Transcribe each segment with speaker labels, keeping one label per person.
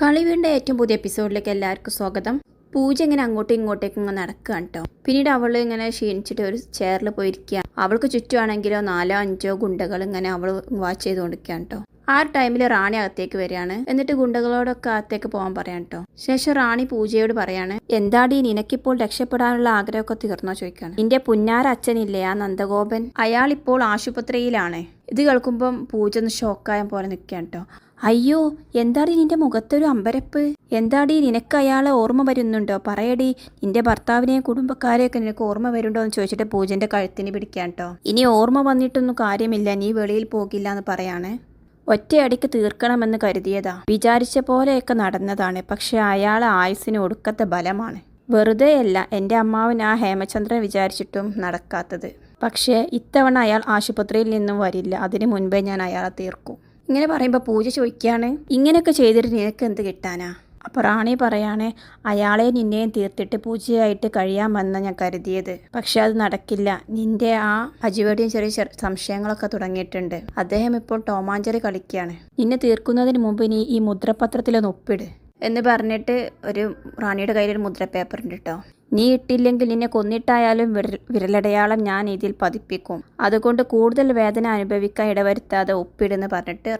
Speaker 1: കളിവീടിന്റെ ഏറ്റവും പുതിയ എപ്പിസോഡിലേക്ക് എല്ലാവർക്കും സ്വാഗതം. പൂജ ഇങ്ങനെ അങ്ങോട്ടും ഇങ്ങോട്ടേക്കും ഇങ്ങനെ നടക്കുകയാണ് കേട്ടോ പിന്നീട് അവൾ ഇങ്ങനെ ക്ഷീണിച്ചിട്ട് ഒരു ചെയറിൽ പോയിരിക്കുക അവൾക്ക് ചുറ്റുവാണെങ്കിലോ നാലോ അഞ്ചോ ഗുണ്ടകൾ ഇങ്ങനെ അവൾ വാച്ച് ചെയ്തുകൊണ്ടിരിക്കുകയാണ് കേട്ടോ ആ ടൈമിൽ റാണി അകത്തേക്ക് വരികയാണ്. എന്നിട്ട് ഗുണ്ടകളോടൊക്കെ അകത്തേക്ക് പോകാൻ പറയാൻ കേട്ടോ ശേഷം റാണി പൂജയോട് പറയാണ് എന്താടി നിനക്കിപ്പോൾ രക്ഷപ്പെടാനുള്ള ആഗ്രഹമൊക്കെ തീർന്നോ? ചോദിക്കാണ് നിന്റെ പുന്നാര അച്ഛനില്ലേ ആ നന്ദഗോപൻ? അയാൾ ഇപ്പോൾ ആശുപത്രിയിലാണ്. ഇത് കേൾക്കുമ്പം പൂജ ഒന്ന് ഷോക്കായ പോലെ നിൽക്കുകയാണ് കേട്ടോ അയ്യോ എന്താടി നിന്റെ മുഖത്തൊരു അമ്പരപ്പ്? എന്താടി നിനക്ക് അയാളെ ഓർമ്മ വരുന്നുണ്ടോ? പറയടി നിന്റെ ഭർത്താവിനെയും കുടുംബക്കാരെയൊക്കെ നിനക്ക് ഓർമ്മ വരുന്നുണ്ടോ എന്ന് ചോദിച്ചിട്ട് പൂജന്റെ കഴുത്തിന് പിടിക്കാൻ കേട്ടോ ഇനി ഓർമ്മ വന്നിട്ടൊന്നും കാര്യമില്ല നീ വെളിയിൽ പോകില്ല എന്ന് പറയാണ്. ഒറ്റയടിക്ക് തീർക്കണമെന്ന് കരുതിയതാ. വിചാരിച്ച പോലെയൊക്കെ നടന്നതാണ് പക്ഷെ അയാളെ ആയുസിന് ഒടുക്കത്തെ ബലമാണ്. വെറുതെയല്ല എന്റെ അമ്മാവൻ ആ ഹേമചന്ദ്രൻ വിചാരിച്ചിട്ടും നടക്കാത്തത്. പക്ഷേ ഇത്തവണ അയാൾ ആശുപത്രിയിൽ നിന്നും വരില്ല അതിനു മുൻപേ ഞാൻ അയാളെ തീർക്കും. ഇങ്ങനെ പറയുമ്പോൾ പൂജ ചോദിക്കുകയാണ് ഇങ്ങനെയൊക്കെ ചെയ്തിട്ട് നിനക്ക് എന്ത് കിട്ടാനാ? അപ്പോൾ റാണി പറയാണ് അയാളെ നിന്നെയും തീർത്തിട്ട് പൂജയായിട്ട് കഴിയാമെന്ന് ഞാൻ കരുതിയത്. പക്ഷെ അത് നടക്കില്ല. നിന്റെ ആ അജിവടിയും ചെറിയ സംശയങ്ങളൊക്കെ തുടങ്ങിയിട്ടുണ്ട്. അദ്ദേഹം ഇപ്പോൾ ടോമാഞ്ചറി കളിക്കുകയാണ് നിന്നെ തീർക്കുന്നതിന് മുമ്പ് നീ ഈ മുദ്രപത്രത്തിലൊന്ന് ഒപ്പിട്. എന്ന് പറഞ്ഞിട്ട് ഒരു റാണിയുടെ കയ്യിൽ ഒരു മുദ്ര പേപ്പർ ഉണ്ട് കേട്ടോ നീ ഇട്ടില്ലെങ്കിൽ നിന്നെ കൊന്നിട്ടായാലും വിര വിരലടയാളം ഞാൻ ഇതിൽ പതിപ്പിക്കും. അതുകൊണ്ട് കൂടുതൽ വേദന അനുഭവിക്കാൻ ഇടവരുത്താതെ ഒപ്പിടുന്ന് പറഞ്ഞിട്ട്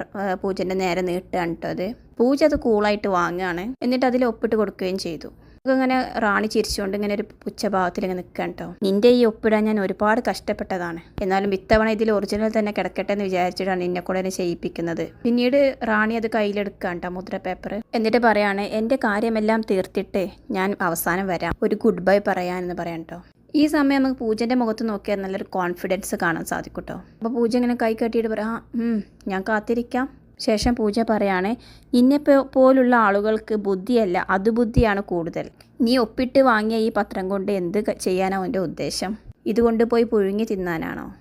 Speaker 1: പൂജന്റെ നേരെ നീട്ടുകയാണ് കേട്ടോ പൂജ അത് കൂളായിട്ട് വാങ്ങുകയാണ്. എന്നിട്ട് അതിൽ ഒപ്പിട്ട് കൊടുക്കുകയും ചെയ്തു. ഇങ്ങനെ റാണി ചിരിച്ചുകൊണ്ട് ഇങ്ങനെ ഒരു പുച്ഛഭാവത്തിൽ ഇങ്ങനെ നിൽക്കാൻ കേട്ടോ നിന്റെ ഈ ഒപ്പിടാൻ ഞാൻ ഒരുപാട് കഷ്ടപ്പെട്ടതാണ്. എന്നാലും ഇത്തവണ ഇതിൽ ഒറിജിനൽ തന്നെ കിടക്കട്ടെ എന്ന് വിചാരിച്ചിട്ടാണ് നിന്നെ കൂടെ എന്നെ ചെയ്യിപ്പിക്കുന്നത്. പിന്നീട് റാണി അത് കയ്യിലെടുക്കാൻ കേട്ടോ മുദ്ര പേപ്പർ എന്നിട്ട് പറയാണ് എന്റെ കാര്യമെല്ലാം തീർത്തിട്ട് ഞാൻ അവസാനം വരാം. ഒരു ഗുഡ് ബൈ പറയാനെന്ന് പറയാം കേട്ടോ ഈ സമയം നമുക്ക് പൂജന്റെ മുഖത്ത് നോക്കിയാൽ നല്ലൊരു കോൺഫിഡൻസ് കാണാൻ സാധിക്കും കേട്ടോ അപ്പോൾ പൂജ ഇങ്ങനെ കൈ കെട്ടിയിട്ട് പറയാം "ആ, ഞാൻ കാത്തിരിക്കാം. ശേഷം പൂജ പറയാണ് നിന്നെ പോലുള്ള ആളുകൾക്ക് ബുദ്ധിയല്ല അതുബുദ്ധിയാണ് കൂടുതൽ. നീ ഒപ്പിട്ട് വാങ്ങിയ ഈ പത്രം കൊണ്ട് എന്ത് ചെയ്യാനോ എന്റെ ഉദ്ദേശം? ഇതുകൊണ്ട് പോയി പുഴുങ്ങി തിന്നാനാണോ?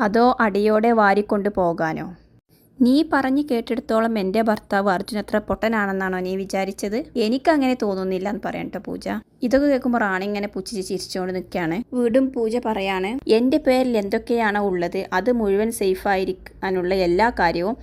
Speaker 1: അതോ അടിയോടെ വാരിക്കൊണ്ട് പോകാനോ? നീ പറഞ്ഞു കേട്ടിടത്തോളം എന്റെ ഭർത്താവ് അർജുൻ അത്ര പൊട്ടനാണെന്നാണോ നീ വിചാരിച്ചത്? എനിക്കങ്ങനെ തോന്നുന്നില്ല എന്ന് പറയണ്ടോ പൂജ. ഇതൊക്കെ കേൾക്കുമ്പോൾ റാണി ഇങ്ങനെ പുച്ഛിച്ച് ചിരിച്ചുകൊണ്ട് നിൽക്കുകയാണ് വീടും പൂജ പറയാണ് എന്റെ പേരിൽ എന്തൊക്കെയാണോ ഉള്ളത്? അത് മുഴുവൻ സേഫായിരിക്കാനുള്ള എല്ലാ കാര്യവും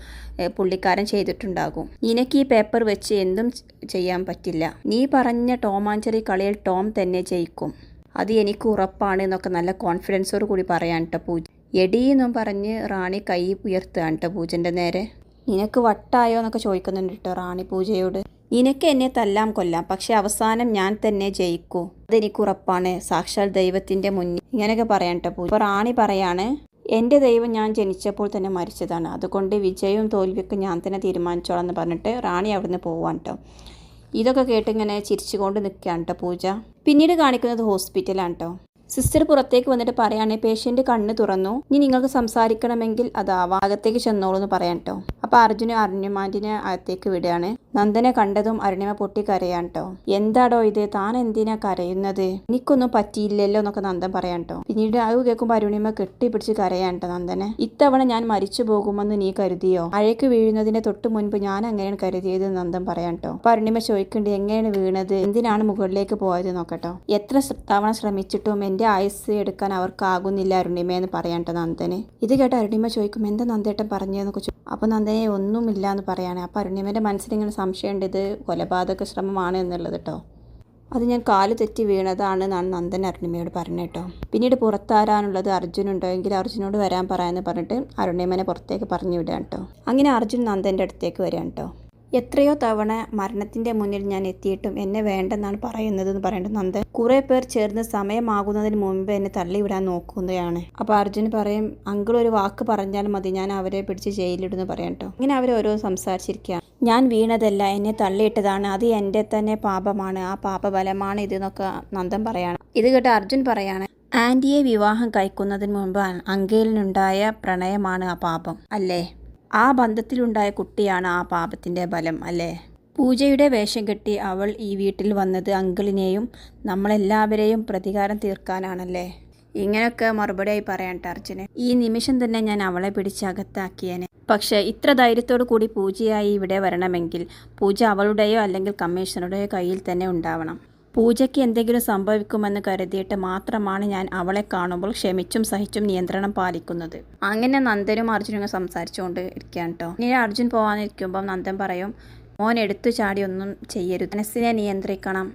Speaker 1: പുള്ളിക്കാരൻ ചെയ്തിട്ടുണ്ടാകും. നിനക്ക് ഈ പേപ്പർ വെച്ച് എന്തും ചെയ്യാൻ പറ്റില്ല. നീ പറഞ്ഞ ടോമാഞ്ചറി കളിയിൽ ടോം തന്നെ ജയിക്കും. അത് എനിക്ക് ഉറപ്പാണ് എന്നൊക്കെ നല്ല കോൺഫിഡൻസോട് കൂടി പറയാൻ കേട്ടോ പൂജ. എടീ എന്നും പറഞ്ഞ് റാണി കൈ ഉയർത്തുകയാണ് കേട്ടോ പൂജന്റെ നേരെ. നിനക്ക് വട്ടായോ എന്നൊക്കെ ചോദിക്കുന്നുണ്ട് കേട്ടോ റാണി പൂജയോട്. നിനക്ക് എന്നെ തല്ലാം കൊല്ലാം പക്ഷെ അവസാനം ഞാൻ തന്നെ ജയിക്കൂ. അതെനിക്ക് ഉറപ്പാണ്. സാക്ഷാൽ ദൈവത്തിന്റെ മുന്നിൽ ഇങ്ങനെയൊക്കെ പറയാൻ കേട്ടോ പൂജ. റാണി പറയാണ് എന്റെ ദൈവം ഞാൻ ജനിച്ചപ്പോൾ തന്നെ മരിച്ചതാണ്. അതുകൊണ്ട് വിജയവും തോൽവിയൊക്കെ ഞാൻ തന്നെ തീരുമാനിച്ചോളാം എന്ന് പറഞ്ഞിട്ട് റാണി അവിടുന്ന് പോവാൻ കേട്ടോ ഇതൊക്കെ കേട്ട് ഇങ്ങനെ ചിരിച്ചുകൊണ്ട് നിൽക്കുകയാണ് കേട്ടോ പൂജ. പിന്നീട് കാണിക്കുന്നത് ഹോസ്പിറ്റലാണ് കേട്ടോ സിസ്റ്റർ പുറത്തേക്ക് വന്നിട്ട് പറയാണ് പേഷ്യന്റ് കണ്ണ് തുറന്നു. ഇനി നിങ്ങൾക്ക് സംസാരിക്കണമെങ്കിൽ അതാവാം അകത്തേക്ക് ചെന്നോളൂ എന്ന് പറയാൻ കേട്ടോ അപ്പോൾ അർജുന അരുണിമാന്റിനെ അകത്തേക്ക് വിടുകയാണ്. നന്ദനെ കണ്ടതും അരുണിമ പൊട്ടി കരയാൻ കേട്ടോ എന്താടോ ഇത്? താൻ എന്തിനാ കരയുന്നത്? എനിക്കൊന്നും പറ്റിയില്ലല്ലോ എന്നൊക്കെ നന്ദൻ പറയാൻ കേട്ടോ പിന്നീട് അത് കേൾക്കുമ്പോൾ അരുണിമ കെട്ടിപ്പിടിച്ച് കരയാൻ കേട്ടോ നന്ദനെ. ഇത്തവണ ഞാൻ മരിച്ചു പോകുമെന്ന് നീ കരുതിയോ? അഴയ്ക്ക് വീഴുന്നതിന്റെ തൊട്ട് മുൻപ് ഞാൻ അങ്ങനെയാണ് കരുതിയത് നന്ദൻ പറയാൻ കേട്ടോ അപ്പൊ അരുണിമ ചോദിക്കേണ്ടത് എങ്ങനെയാണ് വീണത്? എന്തിനാണ് മുകളിലേക്ക് പോയത്? നോക്കട്ടോ എത്ര തവണ ശ്രമിച്ചിട്ടും എന്റെ ആയുസ് എടുക്കാൻ അവർക്കാകുന്നില്ല അരുണിമ എന്ന് പറയാൻ നന്ദനെ. ഇത് കേട്ട അരുണിമ ചോദിക്കും എന്താ നന്ദേട്ടൻ പറഞ്ഞതെന്നൊക്കെ ചോദിക്കും അപ്പോൾ നന്ദനെ ഒന്നുമില്ല എന്ന് പറയാണ്. അപ്പോൾ അരുണിമേന്റെ മനസ്സിൽ ഇങ്ങനെ സംശയമുണ്ട് ഇത് കൊലപാതക ശ്രമമാണ് എന്നുള്ളത് കേട്ടോ അത് ഞാൻ കാൽ തെറ്റി വീണതാണ് എന്നാണ് നന്ദൻ അരുണിമയോട് പറഞ്ഞത് കേട്ടോ പിന്നീട് പുറത്താരാനുള്ളത് അർജുനുണ്ടോ എങ്കിൽ അർജുനോട് വരാൻ പറയാമെന്ന് പറഞ്ഞിട്ട് അരുണിമനെ പുറത്തേക്ക് പറഞ്ഞു വിടുകയാണ് കേട്ടോ അങ്ങനെ അർജുൻ നന്ദന്റെ അടുത്തേക്ക് വരികയാണ് കേട്ടോ എത്രയോ തവണ മരണത്തിന്റെ മുന്നിൽ ഞാൻ എത്തിയിട്ടും എന്നെ വേണ്ടെന്നാണ് പറയുന്നത് എന്ന് പറയേണ്ടത് നന്ദൻ കുറേ പേർ ചേർന്ന് സമയമാകുന്നതിന് മുമ്പ് എന്നെ തള്ളിവിടാൻ നോക്കുന്നതാണ് അപ്പോൾ അർജുൻ പറയും അങ്കിൾ ഒരു വാക്ക് പറഞ്ഞാൽ മതി ഞാൻ അവരെ പിടിച്ച് ജയിലിടുന്നു പറയാം കേട്ടോ ഇങ്ങനെ ഓരോ സംസാരിച്ചിരിക്കുകയാണ്. ഞാൻ വീണതല്ല എന്നെ തള്ളിയിട്ടതാണ് അത് എന്റെ തന്നെ പാപമാണ് ആ പാപബലമാണ് ഇതെന്നൊക്കെ നന്ദൻ പറയാണ്. ഇത് കേട്ട് അർജുൻ പറയാണ് ആന്റിയെ വിവാഹം കഴിക്കുന്നതിന് മുമ്പ് അങ്കേലിനുണ്ടായ പ്രണയമാണ് ആ പാപം അല്ലേ? ആ ബന്ധത്തിലുണ്ടായ കുട്ടിയാണ് ആ പാപത്തിന്റെ ബലം അല്ലേ? പൂജയുടെ വേഷം കെട്ടി അവൾ ഈ വീട്ടിൽ വന്നത് അങ്കിളിനെയും നമ്മളെല്ലാവരെയും പ്രതികാരം തീർക്കാനാണല്ലേ? ഇങ്ങനെയൊക്കെ മറുപടിയായി പറയാൻ അർജുന് ഈ നിമിഷം തന്നെ ഞാൻ അവളെ പിടിച്ച് അകത്താക്കിയേനെ. പക്ഷേ ഇത്ര ധൈര്യത്തോടു കൂടി പൂജയായി ഇവിടെ വരണമെങ്കിൽ പൂജ അവളുടെയോ അല്ലെങ്കിൽ കമ്മീഷണറുടെയോ കയ്യിൽ തന്നെ ഉണ്ടാവണം. പൂജയ്ക്ക് എന്തെങ്കിലും സംഭവിക്കുമെന്ന് കരുതിയിട്ട് മാത്രമാണ് ഞാൻ അവളെ കാണുമ്പോൾ ക്ഷമിച്ചും സഹിച്ചും നിയന്ത്രണം പാലിക്കുന്നത്. അങ്ങനെ നന്ദനും അർജുനും സംസാരിച്ചുകൊണ്ട് ഇരിക്കുകയാണ് കേട്ടോ ഇനി അർജുൻ പോകാനിരിക്കുമ്പോൾ നന്ദൻ പറയും മോൻ എടുത്തു ചാടി ഒന്നും ചെയ്യരുത്. മനസ്സിനെ നിയന്ത്രിക്കണം.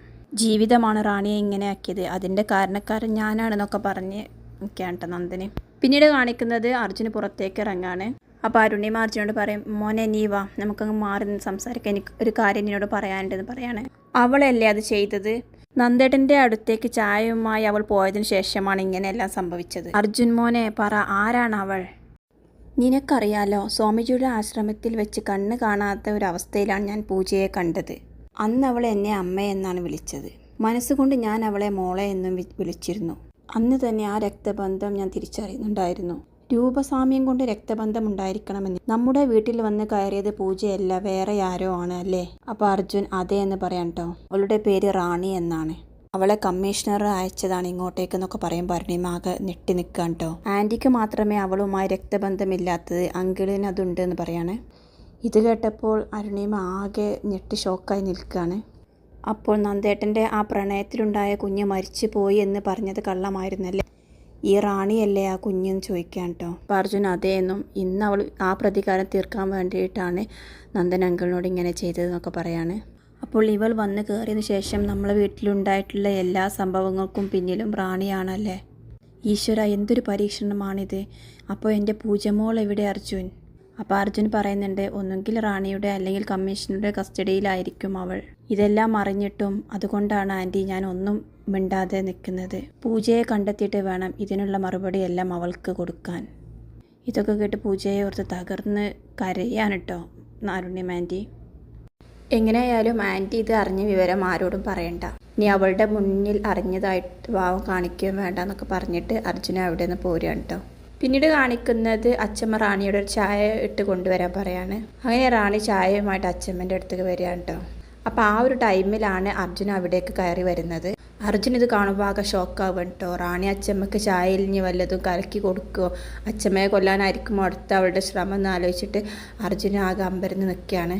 Speaker 1: ജീവിതമാണ് റാണിയെ ഇങ്ങനെ ആക്കിയത്. അതിന്റെ കാരണക്കാരൻ ഞാനാണെന്നൊക്കെ പറഞ്ഞ് നിൽക്കുകയാണ് കേട്ടോ നന്ദന്. പിന്നീട് കാണിക്കുന്നത് അർജുന് പുറത്തേക്ക് ഇറങ്ങാണ്. അപ്പോൾ അരുണിമ അർജുനോട് പറയും മോനെ നീ വാ. നമുക്കങ്ങ് മാറി സംസാരിക്കാൻ എനിക്ക് ഒരു കാര്യം നിന്നോട് പറയാനുണ്ടെന്ന് പറയാണ്. അവളല്ലേ അത് ചെയ്തത്? നന്ദേട്ടന്റെ അടുത്തേക്ക് ചായയുമായി അവൾ പോയതിനു ശേഷമാണ് ഇങ്ങനെയെല്ലാം സംഭവിച്ചത്. അർജുൻ മോനെ പറ ആരാണ് അവൾ? നിനക്കറിയാലോ സ്വാമിജിയുടെ ആശ്രമത്തിൽ വെച്ച് കണ്ണ് കാണാത്ത ഒരവസ്ഥയിലാണ് ഞാൻ പൂജയെ കണ്ടത്. അന്ന് അവൾ എന്നെ അമ്മയെന്നാണ് വിളിച്ചത്. മനസ്സുകൊണ്ട് ഞാൻ അവളെ മോളെ എന്നും വിളിച്ചിരുന്നു. അന്ന് തന്നെ ആ രക്തബന്ധം ഞാൻ തിരിച്ചറിയുന്നുണ്ടായിരുന്നു. രൂപസാമ്യം കൊണ്ട് രക്തബന്ധം ഉണ്ടായിരിക്കണമെന്ന് നമ്മുടെ വീട്ടിൽ വന്ന് കയറിയത് പൂജയല്ല വേറെ ആരോ ആണ് അല്ലേ? അപ്പോൾ അർജുൻ അതെ എന്ന് പറയാം കേട്ടോ അവളുടെ പേര് റാണി എന്നാണ്. അവളെ കമ്മീഷണർ അയച്ചതാണ് ഇങ്ങോട്ടേക്ക് എന്നൊക്കെ പറയുമ്പോൾ അരുണിമാകെ ഞെട്ടി നിൽക്കാൻ കേട്ടോ ആന്റിക്ക് മാത്രമേ അവളുമായി രക്തബന്ധമില്ലാത്തത് അങ്കിളിന് അതുണ്ട് എന്ന് പറയാണ്. ഇത് കേട്ടപ്പോൾ അരുണിമ ആകെ ഞെട്ടി ഷോക്കായി നിൽക്കുകയാണ് അപ്പോൾ നന്ദേട്ടന്റെ ആ പ്രണയത്തിലുണ്ടായ കുഞ്ഞ് മരിച്ചു പോയി എന്ന് പറഞ്ഞത് കള്ളമായിരുന്നല്ലേ? ഈ റാണിയല്ലേ ആ കുഞ്ഞെന്ന് ചോദിക്കാൻ കേട്ടോ അപ്പോൾ അർജുൻ അതേന്നും ഇന്ന് അവൾ ആ പ്രതികാരം തീർക്കാൻ വേണ്ടിയിട്ടാണ് നന്ദൻ അങ്കിളിനോട് ഇങ്ങനെ ചെയ്തതെന്നൊക്കെ പറയാണ്. അപ്പോൾ ഇവൾ വന്ന് കയറിയതിന് ശേഷം നമ്മളെ വീട്ടിലുണ്ടായിട്ടുള്ള എല്ലാ സംഭവങ്ങൾക്കും പിന്നിലും റാണിയാണല്ലേ? ഈശ്വര എന്തൊരു പരീക്ഷണമാണിത്. അപ്പോൾ എന്റെ പൂജമോൾ എവിടെ അർജുൻ? അപ്പോൾ അർജുൻ പറയുന്നുണ്ട് ഒന്നുകിൽ റാണിയുടെ അല്ലെങ്കിൽ കമ്മീഷണറുടെ കസ്റ്റഡിയിലായിരിക്കും അവൾ. ഇതെല്ലാം അറിഞ്ഞിട്ടും അതുകൊണ്ടാണ് ആന്റി ഞാൻ ഒന്നും മിണ്ടാതെ നിൽക്കുന്നത്. പൂജയെ കണ്ടെത്തിയിട്ട് വേണം ഇതിനുള്ള മറുപടിയെല്ലാം അവൾക്ക് കൊടുക്കാൻ. ഇതൊക്കെ കേട്ട് പൂജയെ ഓർത്ത് തകർന്ന് കരയാണ് കേട്ടോ നാരുണ്യം ആന്റി. എങ്ങനെയായാലും ആന്റി ഇത് അറിഞ്ഞ വിവരം ആരോടും പറയണ്ട. നീ അവളുടെ മുന്നിൽ അറിഞ്ഞതായിട്ട് ഭാവം കാണിക്കുകയും വേണ്ട എന്നൊക്കെ പറഞ്ഞിട്ട് അർജുന അവിടെ നിന്ന് പോരുകയാണ് കേട്ടോ പിന്നീട് കാണിക്കുന്നത് അച്ഛമ്മ റാണിയുടെ ഒരു ചായ ഇട്ട് കൊണ്ടുവരാൻ പറയാണ്. അങ്ങനെ റാണി ചായയുമായിട്ട് അച്ഛമ്മന്റെ അടുത്തേക്ക് വരികയാണ് കേട്ടോ അപ്പോൾ ആ ഒരു ടൈമിലാണ് അർജുന അവിടേക്ക് കയറി വരുന്നത്. അർജുൻ ഇത് കാണുമ്പോൾ ആകെ ഷോക്കാവും കേട്ടോ റാണി അച്ചമ്മക്ക് ചായയിൽ ഇനി വല്ലതും കലക്കി കൊടുക്കുമോ അച്ചമ്മയെ കൊല്ലാനായിരിക്കും അടുത്ത അവളുടെ ശ്രമം എന്ന് ആലോചിച്ചിട്ട് അർജുൻ ആകെ അമ്പരന്ന് നിൽക്കുകയാണ്.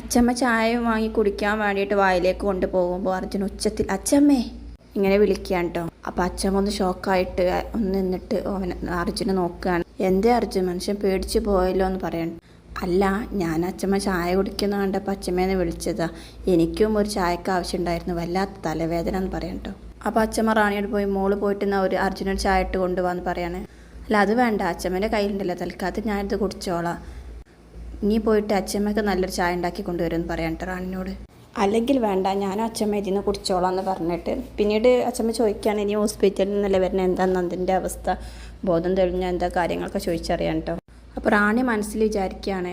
Speaker 1: അച്ചമ്മ ചായ വാങ്ങി കുടിക്കാൻ വേണ്ടിയിട്ട് വായിലേക്ക് കൊണ്ടുപോകുമ്പോൾ അർജുൻ ഉച്ചത്തിൽ അച്ചമ്മേ ഇങ്ങനെ വിളിക്കുകയാണ് കേട്ടോ അപ്പോൾ അച്ഛമ്മ ഒന്ന് ഷോക്കായിട്ട് ഒന്ന് നിന്നിട്ട് അവൻ അർജുനെ നോക്കുകയാണ്. എന്തേ അർജുൻ മനുഷ്യൻ പേടിച്ച് പോയല്ലോ എന്ന് പറയണം. അല്ല ഞാൻ അച്ഛമ്മ ചായ കുടിക്കുന്ന കണ്ടപ്പോൾ അച്ഛമ്മേനെ വിളിച്ചതാ. എനിക്കും ഒരു ചായക്ക് ആവശ്യമുണ്ടായിരുന്നു വല്ലാത്ത തലവേദന എന്ന് പറയാം കേട്ടോ. അപ്പോൾ അച്ഛമ്മ റാണിയോട് പോയി മോൾ പോയിട്ട് ഒരു അർജുനൻ ചായ ഇട്ട് കൊണ്ടുപോകാന്ന് പറയാണ്. അല്ല അത് വേണ്ട അച്ഛമ്മേന്റെ കയ്യിലുണ്ടല്ലോ തൽക്കാലത്ത് ഞാനിത് കുടിച്ചോളാം. നീ പോയിട്ട് അച്ഛമ്മക്ക് നല്ലൊരു ചായ ഉണ്ടാക്കി കൊണ്ടുവരുമെന്ന് പറയാം കേട്ടോ റാണിനോട്. അല്ലെങ്കിൽ വേണ്ട ഞാൻ അച്ഛമ്മ ഇതിന്ന് കുടിച്ചോളാം എന്ന് പറഞ്ഞിട്ട്. പിന്നീട് അച്ഛമ്മ ചോദിക്കുകയാണ് ഇനി ഹോസ്പിറ്റലിൽ നിന്നല്ലേ വരുന്നത് എന്താ നന്ദിന്റെ അവസ്ഥ? ബോധം തെളിഞ്ഞ എന്താ കാര്യങ്ങളൊക്കെ ചോദിച്ചറിയാൻ കേട്ടോ അപ്പോൾ റാണി മനസ്സിൽ വിചാരിക്കുകയാണ്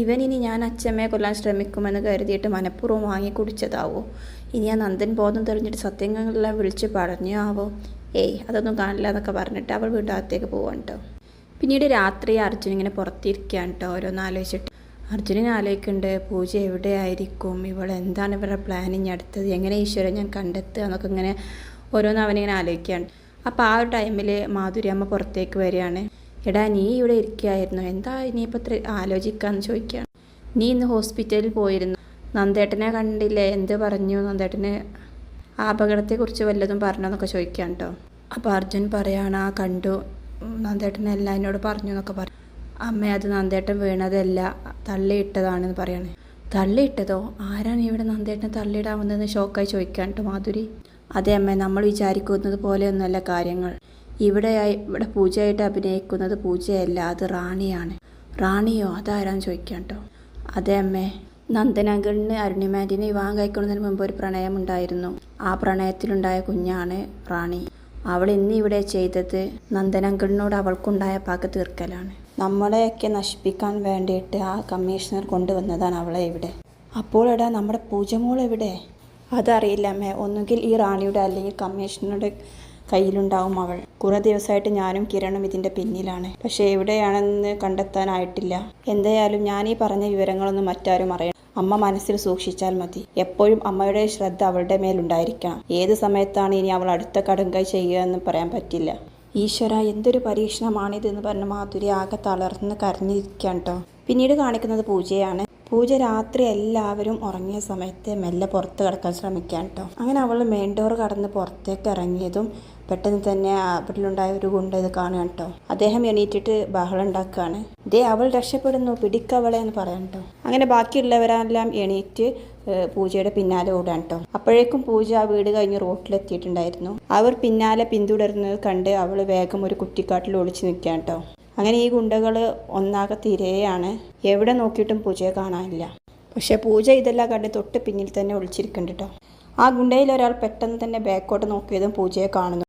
Speaker 1: ഇവൻ ഇനി ഞാൻ അച്ഛമ്മയെ കൊല്ലാൻ ശ്രമിക്കുമെന്ന് കരുതിയിട്ട് മനഃപൂർവം വാങ്ങി കുടിച്ചതാവോ? ഇനി ആ നന്ദൻ ബോധം തെളിഞ്ഞിട്ട് സത്യങ്ങളെല്ലാം വിളിച്ച് പറഞ്ഞു ആവോ? ഏയ് അതൊന്നും കാണില്ല എന്നൊക്കെ പറഞ്ഞിട്ട് അവൾ വീണ്ടും അകത്തേക്ക് കേട്ടോ പിന്നീട് രാത്രി അർജുൻ ഇങ്ങനെ പുറത്തിരിക്കുകയാണ് കേട്ടോ ഓരോന്ന് ആലോചിച്ചിട്ട്. അർജുനൻ ആലോചിക്കുന്നുണ്ട് പൂജ എവിടെയായിരിക്കും? ഇവൾ എന്താണ് ഇവരുടെ പ്ലാനിങ് അടുത്തത് എങ്ങനെ ഈശ്വരൻ ഞാൻ കണ്ടെത്തുക? എന്നൊക്കെ ഇങ്ങനെ ഓരോന്ന് അവനിങ്ങനെ ആലോചിക്കുകയാണ്. അപ്പോൾ ആ ഒരു ടൈമിൽ മാധുരി അമ്മ പുറത്തേക്ക് വരികയാണ്. എടാ നീ ഇവിടെ ഇരിക്കുകയായിരുന്നു എന്താ ഇനിയിപ്പോൾ ഇത്ര ആലോചിക്കാന്ന് ചോദിക്കുകയാണ് നീ ഇന്ന് ഹോസ്പിറ്റലിൽ പോയിരുന്നു. നന്ദേട്ടനെ കണ്ടില്ലേ? എന്ത് പറഞ്ഞു? നന്ദേട്ടന് ആ അപകടത്തെക്കുറിച്ച് വല്ലതും പറഞ്ഞോന്നൊക്കെ ചോദിക്കുകയാണ് കേട്ടോ അപ്പോൾ അർജുൻ പറയാണ് ആ കണ്ടു. നന്ദേട്ടനെ എല്ലാം എന്നോട് പറഞ്ഞു എന്നൊക്കെ പറഞ്ഞു അമ്മ അത് നന്ദേട്ടൻ വീണതല്ല. തള്ളിയിട്ടതാണെന്ന് പറയണേ. തള്ളിയിട്ടതോ ആരാണ് ഇവിടെ നന്ദേട്ടനെ തള്ളിയിടാവുന്നതെന്ന് ഷോക്കായി ചോദിക്കാൻ കേട്ടോ മാധുരി. അതെ അമ്മ നമ്മൾ വിചാരിക്കുന്നത് പോലെയൊന്നുമല്ല കാര്യങ്ങൾ. ഇവിടെയായി ഇവിടെ പൂജയായിട്ട് അഭിനയിക്കുന്നത് പൂജയല്ല അത് റാണിയാണ്. റാണിയോ അതാരാന്ന് ചോദിക്കാൻ കേട്ടോ അതെ അമ്മേ. നന്ദനങ്കിളിന് അരുണിമാന്റിനെ വിവാഹം കഴിക്കുന്നതിന് മുമ്പ് ഒരു പ്രണയമുണ്ടായിരുന്നു. ആ പ്രണയത്തിലുണ്ടായ കുഞ്ഞാണ് റാണി. അവൾ ഇന്ന് ഇവിടെ ചെയ്തത് നന്ദനങ്കിളിനോട് അവൾക്കുണ്ടായ പക തീർക്കലാണ്. നമ്മളെയൊക്കെ നശിപ്പിക്കാൻ വേണ്ടിയിട്ട് ആ കമ്മീഷണർ കൊണ്ടുവന്നതാണ് അവളെ ഇവിടെ. അപ്പോൾ എടാ നമ്മുടെ പൂജമോൾ എവിടെ? അതറിയില്ല അമ്മേ. ഒന്നുകിൽ ഈ റാണിയുടെ അല്ലെങ്കിൽ കമ്മീഷണറുടെ കയ്യിലുണ്ടാവും അവൾ. കുറേ ദിവസമായിട്ട് ഞാനും കിരണും ഇതിന്റെ പിന്നിലാണ്. പക്ഷേ എവിടെയാണെന്ന് കണ്ടെത്താനായിട്ടില്ല. എന്തായാലും ഞാൻ ഈ പറഞ്ഞ വിവരങ്ങളൊന്നും മറ്റാരും അറിയണം. അമ്മ മനസ്സിൽ സൂക്ഷിച്ചാൽ മതി. എപ്പോഴും അമ്മയുടെ ശ്രദ്ധ അവളുടെ മേലുണ്ടായിരിക്കണം. ഏത് സമയത്താണ് ഇനി അവൾ അടുത്ത കടുങ്കൈ ചെയ്യുക എന്ന് പറയാൻ പറ്റില്ല. ഈശ്വര എന്തൊരു പരീക്ഷണമാണിതെന്ന് പറഞ്ഞ മാധുരി ആകെ തളർന്ന് കരഞ്ഞിരിക്കാൻ കേട്ടോ. പിന്നീട് കാണിക്കുന്നത് പൂജയാണ്. പൂജ രാത്രി എല്ലാവരും ഉറങ്ങിയ സമയത്ത് മെല്ലെ പുറത്ത് കിടക്കാൻ ശ്രമിക്കാൻ കേട്ടോ. അങ്ങനെ അവൾ മെയിൻ ഡോർ കടന്ന് പുറത്തേക്ക് ഇറങ്ങിയതും പെട്ടെന്ന് തന്നെ അവരിലുണ്ടായ ഒരു ഗുണ്ട ഇത് കാണുക കേട്ടോ. അദ്ദേഹം എണീറ്റിട്ട് ബഹളം ഉണ്ടാക്കുകയാണ്. ദേ അവൾ രക്ഷപ്പെടുന്നു പിടിക്കവളെ എന്ന് പറയാം കേട്ടോ. അങ്ങനെ ബാക്കിയുള്ളവരെല്ലാം എണീറ്റ് പൂജയുടെ പിന്നാലെ ഓടാൻ കേട്ടോ. അപ്പോഴേക്കും പൂജ ആ വീട് കഴിഞ്ഞ് റോട്ടിലെത്തിയിട്ടുണ്ടായിരുന്നു. അവർ പിന്നാലെ പിന്തുടരുന്നത് കണ്ട് അവൾ വേഗം ഒരു കുറ്റിക്കാട്ടിൽ ഒളിച്ചു നിൽക്കാൻ കേട്ടോ. അങ്ങനെ ഈ ഗുണ്ടകൾ ഒന്നാകെ തിരയാണ്. എവിടെ നോക്കിയിട്ടും പൂജയെ കാണാനില്ല. പക്ഷേ പൂജ ഇതെല്ലാം കണ്ട് തൊട്ട് പിന്നിൽ തന്നെ ഒളിച്ചിരിക്കുന്നുണ്ട് കേട്ടോ. ആ ഗുണ്ടയിൽ ഒരാൾ പെട്ടെന്ന് തന്നെ ബാക്കോട്ട് നോക്കിയതും പൂജയെ കാണുന്നു.